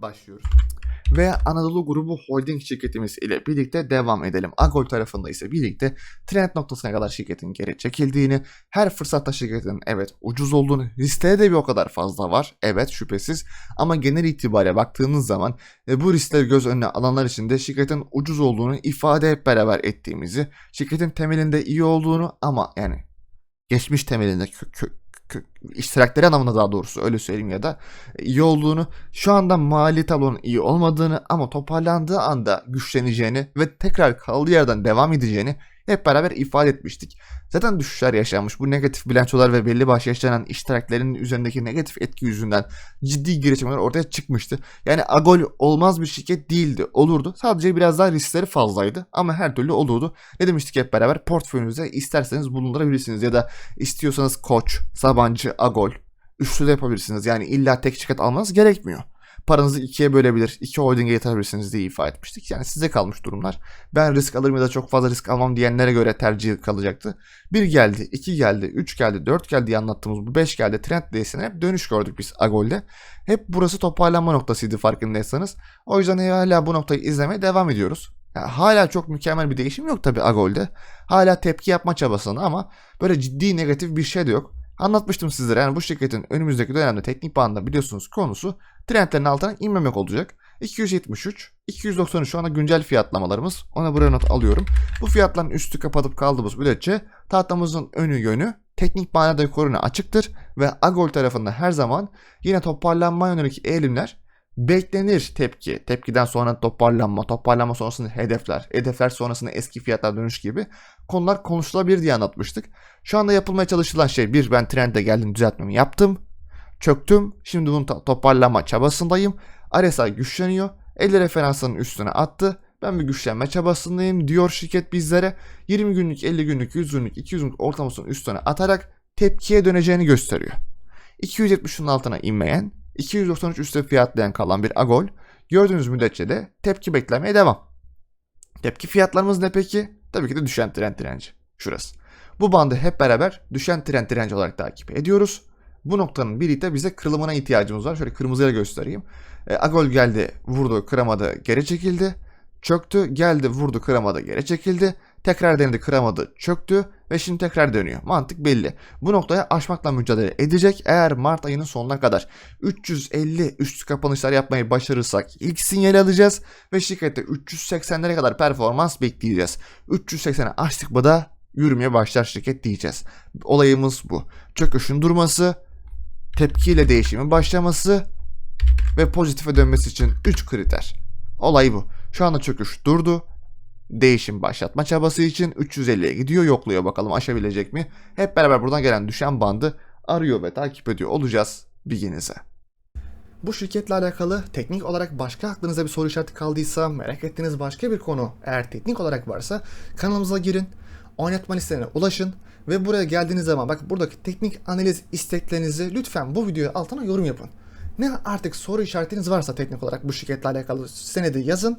başlıyoruz. Ve Anadolu Grubu Holding şirketimiz ile birlikte devam edelim. Agol tarafında ise birlikte trend noktasına kadar şirketin geri çekildiğini, her fırsatta şirketin evet ucuz olduğunu, riskleri de bir o kadar fazla var. Evet şüphesiz ama genel itibariyle baktığınız zaman e, bu riskleri göz önüne alanlar için de şirketin ucuz olduğunu ifade hep beraber ettiğimizi, şirketin temelinde iyi olduğunu ama yani geçmiş temelinde kö- kö- iştirakleri anlamında daha doğrusu öyle söyleyeyim ya da iyi olduğunu, şu anda mali tablonun iyi olmadığını ama toparlandığı anda güçleneceğini ve tekrar kaldığı yerden devam edeceğini hep beraber ifade etmiştik. Zaten düşüşler yaşanmış. Bu negatif bilançolar ve belli başlı yaşanan iştiraklerin üzerindeki negatif etki yüzünden ciddi geri çekimler ortaya çıkmıştı. Yani Agol olmaz bir şirket değildi. Olurdu. Sadece biraz daha riskleri fazlaydı ama her türlü olurdu. Ne demiştik hep beraber? Portföyünüze isterseniz bulundurabilirsiniz ya da istiyorsanız Koç, Sabancı, Agol üçlü de yapabilirsiniz. Yani illa tek şirket almanız gerekmiyor. Paranızı ikiye bölebilir, iki holdinge yatırabilirsiniz diye ifade etmiştik. Yani size kalmış durumlar. Ben risk alırım ya da çok fazla risk almam diyenlere göre tercih kalacaktı. Bir geldi, iki geldi, üç geldi, dört geldi diye anlattığımız bu beş geldi trend değilsine hep dönüş gördük biz Agol'de. Hep burası toparlanma noktasıydı farkındaysanız. O yüzden hala bu noktayı izlemeye devam ediyoruz. Yani hala çok mükemmel bir değişim yok tabii Agol'de. Hala tepki yapma çabasında ama böyle ciddi negatif bir şey de yok. Anlatmıştım sizlere yani bu şirketin önümüzdeki dönemde teknik bandında biliyorsunuz konusu trendlerin altına inmemek olacak. 273, 293 şu anda güncel fiyatlamalarımız. Ona buraya not alıyorum. Bu fiyatların üstü kapatıp kaldığımız müddetçe tahtamızın önü yönü teknik manada koruna açıktır ve Agol tarafında her zaman yine toparlanma yönelik eğilimler beklenir tepki. Tepkiden sonra toparlanma, toparlanma sonrasında hedefler, hedefler sonrasında eski fiyatlar dönüş gibi konular konuşulabilir diye anlatmıştık. Şu anda yapılmaya çalışılan şey bir ben trende geldim düzeltmemi yaptım. Çöktüm. Şimdi bunun to- toparlama çabasındayım. RSI güçleniyor. 50 referansının üstüne attı. Ben bir güçlenme çabasındayım diyor şirket bizlere. 20 günlük, 50 günlük, 100 günlük, 200 günlük ortalamasının üstüne atarak tepkiye döneceğini gösteriyor. 270'in altına inmeyen, 293 üstte fiyatlayan kalan bir Agol gördüğünüz müddetçe de tepki beklemeye devam. Tepki fiyatlarımız ne peki? Tabii ki de düşen trend direnci. Şurası. Bu bandı hep beraber düşen trend direnci olarak takip ediyoruz. Bu noktanın birlikte bize kırılımına ihtiyacımız var. Şöyle kırmızıyla göstereyim. E, Agol geldi, vurdu, kıramadı, geri çekildi. Çöktü, geldi, vurdu, kıramadı, geri çekildi. Tekrar denedi, kıramadı, çöktü ve şimdi tekrar dönüyor. Mantık belli. Bu noktaya aşmakla mücadele edecek. Eğer Mart ayının sonuna kadar 350 üstü kapanışlar yapmayı başarırsak ilk sinyali alacağız ve şirkette 380'lere kadar performans bekleyeceğiz. 380'e açtık mı da yürümeye başlar şirket diyeceğiz. Olayımız bu. Çöküşün durması, tepkiyle değişimin başlaması ve pozitife dönmesi için 3 kriter. Olay bu. Şu anda çöküş durdu. Değişim başlatma çabası için 350'ye gidiyor yokluyor bakalım aşabilecek mi? Hep beraber buradan gelen düşen bandı arıyor ve takip ediyor olacağız bilginize. Bu şirketle alakalı teknik olarak başka aklınıza bir soru işareti kaldıysa, merak ettiğiniz başka bir konu eğer teknik olarak varsa kanalımıza girin, oynatma listelerine ulaşın ve buraya geldiğiniz zaman bak buradaki teknik analiz isteklerinizi lütfen bu videoya altına yorum yapın. Ne artık soru işaretiniz varsa teknik olarak bu şirketle alakalı senedi yazın